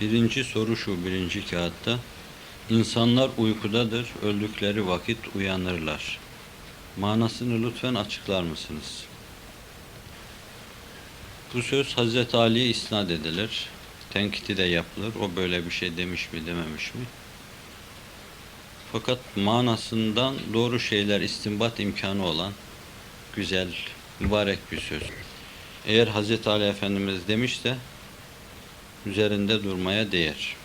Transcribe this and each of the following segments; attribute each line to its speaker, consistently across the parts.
Speaker 1: Birinci soru şu birinci kağıtta. İnsanlar uykudadır, öldükleri vakit uyanırlar. Manasını lütfen açıklar mısınız? Bu söz Hazreti Ali'ye isnat edilir. Tenkiti de yapılır. O böyle bir şey demiş mi dememiş mi? Fakat manasından doğru şeyler istinbat imkanı olan güzel, mübarek bir söz. Eğer Hazreti Ali Efendimiz demişse üzerinde durmaya değer.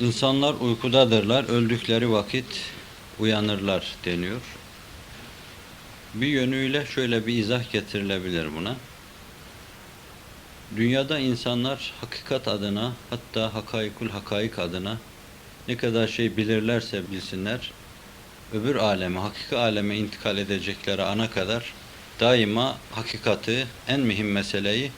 Speaker 1: İnsanlar uykudadırlar, öldükleri vakit uyanırlar deniyor. Bir yönüyle şöyle bir izah getirilebilir buna. Dünyada insanlar hakikat adına, hatta hakaikul hakaik adına ne kadar şey bilirlerse bilsinler, öbür aleme, hakiki aleme intikal edecekleri ana kadar daima hakikati, en mühim meseleyi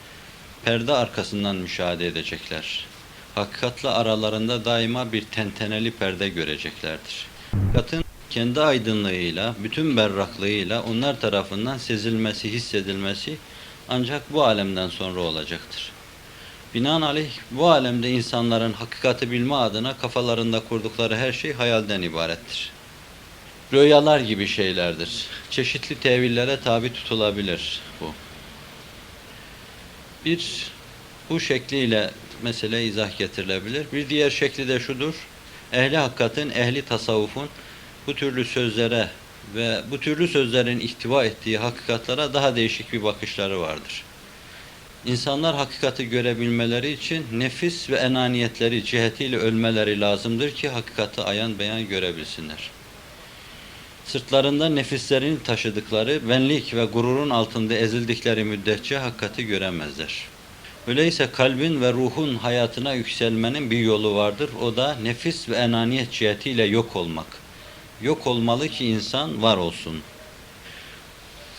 Speaker 1: perde arkasından müşahede edecekler. Hakikatla aralarında daima bir tenteneli perde göreceklerdir. Hakikatin kendi aydınlığıyla, bütün berraklığıyla onlar tarafından sezilmesi, hissedilmesi ancak bu alemden sonra olacaktır. Binaenaleyh bu alemde insanların hakikati bilme adına kafalarında kurdukları her şey hayalden ibarettir. Rüyalar gibi şeylerdir. Çeşitli tevillere tabi tutulabilir bu. Bir, bu şekliyle mesele izah getirilebilir. Bir diğer şekli de şudur. Ehli hakikatin, ehli tasavvufun bu türlü sözlere ve bu türlü sözlerin ihtiva ettiği hakikatlara daha değişik bir bakışları vardır. İnsanlar hakikati görebilmeleri için nefis ve enaniyetleri cihetiyle ölmeleri lazımdır ki hakikati ayan beyan görebilsinler. Sırtlarında nefislerini taşıdıkları, benlik ve gururun altında ezildikleri müddetçe hakikati göremezler. Öyleyse kalbin ve ruhun hayatına yükselmenin bir yolu vardır. O da nefis ve enaniyet cihetiyle yok olmak. Yok olmalı ki insan var olsun.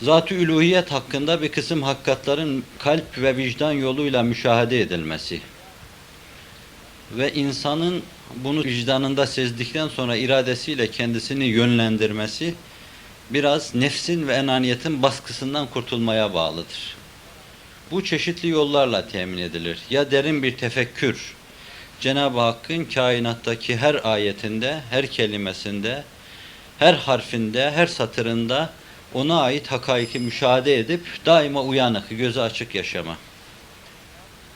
Speaker 1: Zat-ı üluhiyet hakkında bir kısım hakikatların kalp ve vicdan yoluyla müşahede edilmesi ve insanın bunu vicdanında sezdikten sonra iradesiyle kendisini yönlendirmesi biraz nefsin ve enaniyetin baskısından kurtulmaya bağlıdır. Bu çeşitli yollarla temin edilir. Ya derin bir tefekkür, Cenab-ı Hakk'ın kainattaki her ayetinde, her kelimesinde, her harfinde, her satırında ona ait hakaiki müşahede edip daima uyanık, gözü açık yaşama.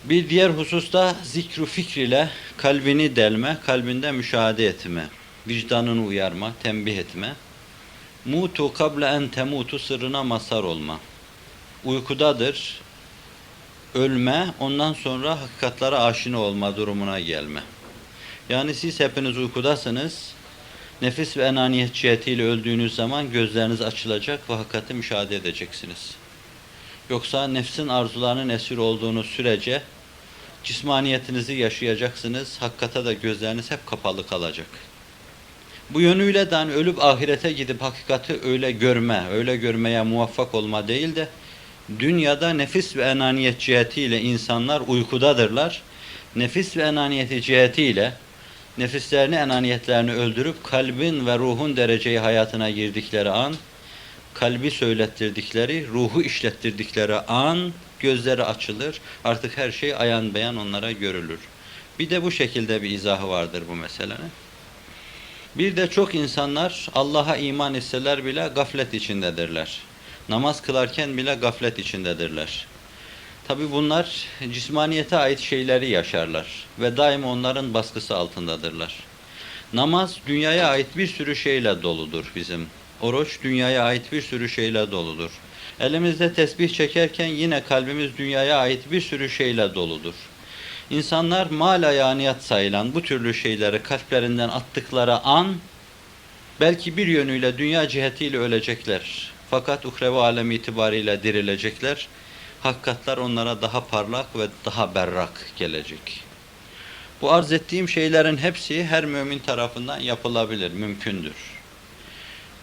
Speaker 1: Bir diğer hususta zikru fikr ile kalbini delme, kalbinde müşahede etme, vicdanını uyarma, tembih etme. Mutu kable en temutu sırrına mazhar olma. Uykudadır, ölme, ondan sonra hakikatlara aşina olma durumuna gelme. Yani siz hepiniz uykudasınız, nefis ve enaniyet cihetiyle öldüğünüz zaman gözleriniz açılacak ve hakikati müşahede edeceksiniz. Yoksa nefsin arzularının esir olduğunuz sürece cismaniyetinizi yaşayacaksınız, hakikate da gözleriniz hep kapalı kalacak. Bu yönüyle de hani ölüp ahirete gidip hakikati öyle görme, öyle görmeye muvaffak olma değil de dünyada nefis ve enaniyet cihetiyle insanlar uykudadırlar. Nefis ve enaniyeti cihetiyle nefislerini, enaniyetlerini öldürüp kalbin ve ruhun dereceyi hayatına girdikleri an, kalbi söylettirdikleri, ruhu işlettirdikleri an gözleri açılır. Artık her şey ayan beyan onlara görülür. Bir de bu şekilde bir izahı vardır bu meselenin. Bir de çok insanlar Allah'a iman etseler bile gaflet içindedirler. Namaz kılarken bile gaflet içindedirler. Tabi bunlar cismaniyete ait şeyleri yaşarlar ve daima onların baskısı altındadırlar. Namaz dünyaya ait bir sürü şeyle doludur bizim. Oruç dünyaya ait bir sürü şeyle doludur. Elimizde tesbih çekerken yine kalbimiz dünyaya ait bir sürü şeyle doludur. İnsanlar mal ayaniyat sayılan bu türlü şeyleri kalplerinden attıkları an belki bir yönüyle dünya cihetiyle ölecekler. Fakat uhrevi alem itibariyle dirilecekler. Hakikatler onlara daha parlak ve daha berrak gelecek. Bu arz ettiğim şeylerin hepsi her mümin tarafından yapılabilir, mümkündür.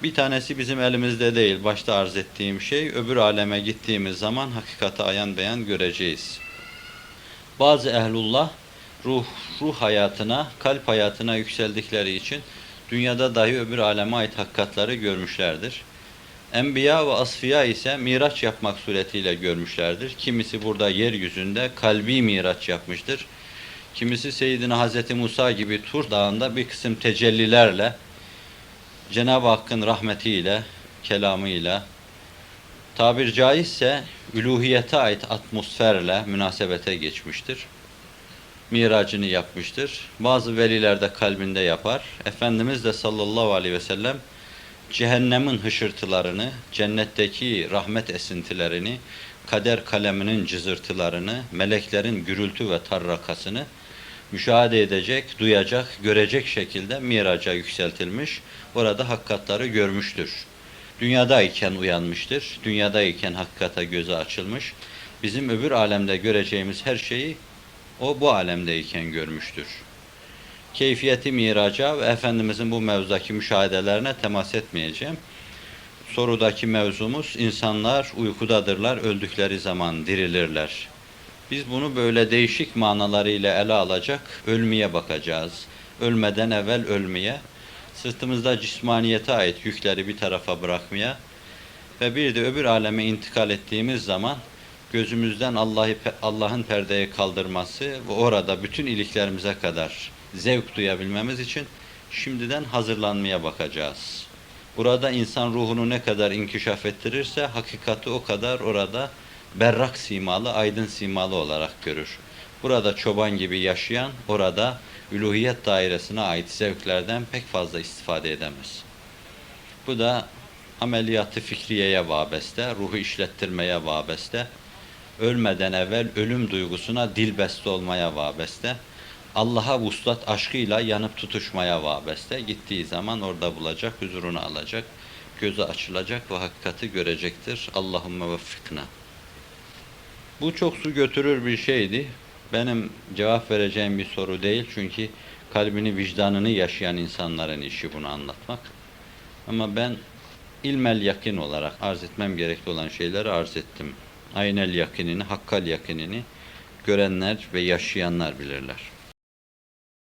Speaker 1: Bir tanesi bizim elimizde değil, başta arz ettiğim şey, öbür aleme gittiğimiz zaman hakikati ayan beyan göreceğiz. Bazı ehlullah ruh, ruh hayatına, kalp hayatına yükseldikleri için dünyada dahi öbür aleme ait hakikatları görmüşlerdir. Enbiya ve asfiya ise miraç yapmak suretiyle görmüşlerdir. Kimisi burada yeryüzünde kalbi miraç yapmıştır. Kimisi Seyyidina Hazreti Musa gibi Tur Dağı'nda bir kısım tecellilerle Cenab-ı Hakk'ın rahmetiyle, kelamıyla tabir caizse üluhiyete ait atmosferle münasebete geçmiştir. Miracını yapmıştır. Bazı veliler de kalbinde yapar. Efendimiz de sallallahu aleyhi ve sellem cehennemin hışırtılarını, cennetteki rahmet esintilerini, kader kaleminin cızırtılarını, meleklerin gürültü ve tarrakasını müşahede edecek, duyacak, görecek şekilde miraca yükseltilmiş, orada hakikatları görmüştür. Dünyadayken uyanmıştır, dünyadayken hakikate gözü açılmış, bizim öbür alemde göreceğimiz her şeyi o bu alemdeyken görmüştür. Keyfiyeti miraca ve Efendimizin bu mevzudaki müşahedelerine temas etmeyeceğim. Sorudaki mevzumuz insanlar uykudadırlar, öldükleri zaman dirilirler. Biz bunu böyle değişik manalarıyla ele alacak, ölmeye bakacağız. Ölmeden evvel ölmeye, sırtımızda cismaniyete ait yükleri bir tarafa bırakmaya ve bir de öbür aleme intikal ettiğimiz zaman gözümüzden Allah'ı Allah'ın perdeyi kaldırması ve orada bütün iliklerimize kadar zevk duyabilmemiz için şimdiden hazırlanmaya bakacağız. Burada insan ruhunu ne kadar inkişaf ettirirse hakikati o kadar orada berrak simalı, aydın simalı olarak görür. Burada çoban gibi yaşayan orada üluhiyet dairesine ait zevklerden pek fazla istifade edemez. Bu da ameliyatı fikriyeye vabeste, ruhu işlettirmeye vabeste, ölmeden evvel ölüm duygusuna dilbeste olmaya vabeste, Allah'a vuslat aşkıyla yanıp tutuşmaya vabeste, gittiği zaman orada bulacak, huzurunu alacak, gözü açılacak ve hakikati görecektir. Allahümme veffikna. Bu çok su götürür bir şeydi. Benim cevap vereceğim bir soru değil çünkü kalbini, vicdanını yaşayan insanların işi bunu anlatmak. Ama ben ilmel yakin olarak arz etmem gerekli olan şeyleri arz ettim. Aynel yakinini, hakkal yakinini görenler ve yaşayanlar bilirler.